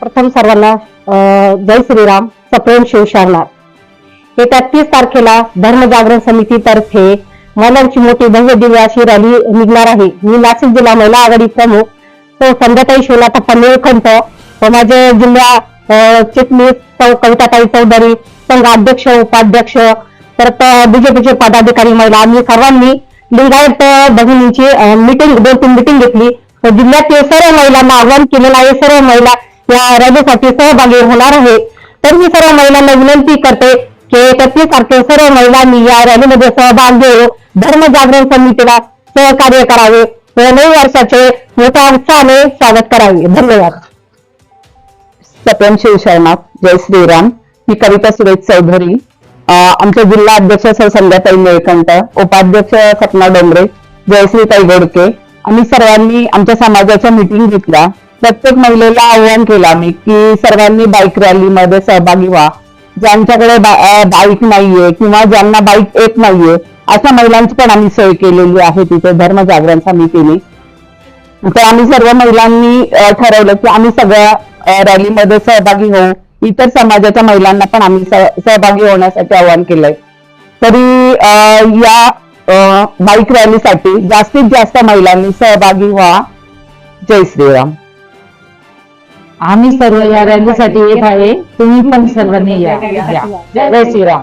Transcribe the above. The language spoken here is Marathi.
प्रथम सर्वांना अं, जय श्रीराम सप्रेम शिवशारणार येत्या तीस तारखेला धर्म जागरण समितीतर्फे महिलांची मोठी भव्य दिव्य अशी रॅली निघणार आहे. मी नाशिक जिल्हा महिला आघाडी प्रमुख तो संध्याताई शिवनाथ निळखंत व माझे जिल्हा चिटणीस कविताताई चौधरी संघ अध्यक्ष उपाध्यक्ष परत बीजेपीचे पदाधिकारी महिला आम्ही सर्वांनी लिंगायत भगिनींची मिटिंग दोन तीन मिटिंग घेतली. जिल्ह्यातील सर्व महिलांना आवाहन केलेलं आहे सर्व महिला या रॅलीसाठी सहभागी होणार आहे. तर मी सर्व महिलांना विनंती करते की एकतीस तारखेला सर्व महिलांनी या रॅलीमध्ये सहभाग घेऊन धर्म जागरण समितीला सहकार्य करावे. व नऊ वर्षाचे मोठ्या उत्साहाने स्वागत करावे. धन्यवाद. सत्यम शिवशरणाथ जय श्रीराम. मी कविता सुरेश चौधरी. आमचे जिल्हा अध्यक्ष सर संध्याताई निळकंठ उपाध्यक्ष सपना डोंगरे जयश्रीताई गोडके आम्ही सर्वांनी आमच्या समाजाच्या मिटिंग घेतल्या. प्रत्येक महिलेला आव्हान केलं आम्ही की सर्वांनी बाईक रॅलीमध्ये सहभागी व्हा. ज्यांच्याकडे बाईक नाहीये किंवा ज्यांना बाईक येत नाहीये अशा महिलांची पण आम्ही सोय केलेली आहे. तिथे धर्म जागरण समितीने तर आम्ही सर्व महिलांनी ठरवलं की आम्ही सगळ्या रॅलीमध्ये सहभागी होऊ. इतर समाजाच्या महिलांना पण आम्ही सहभागी होण्यासाठी आवाहन केलंय. तरी या बाईक रॅलीसाठी जास्तीत जास्त महिलांनी सहभागी व्हा. जय श्रीराम. आम्ही सर्व या रॅलीसाठी येत आहे. तुम्ही पण सर्वांनी या. जय श्रीराम.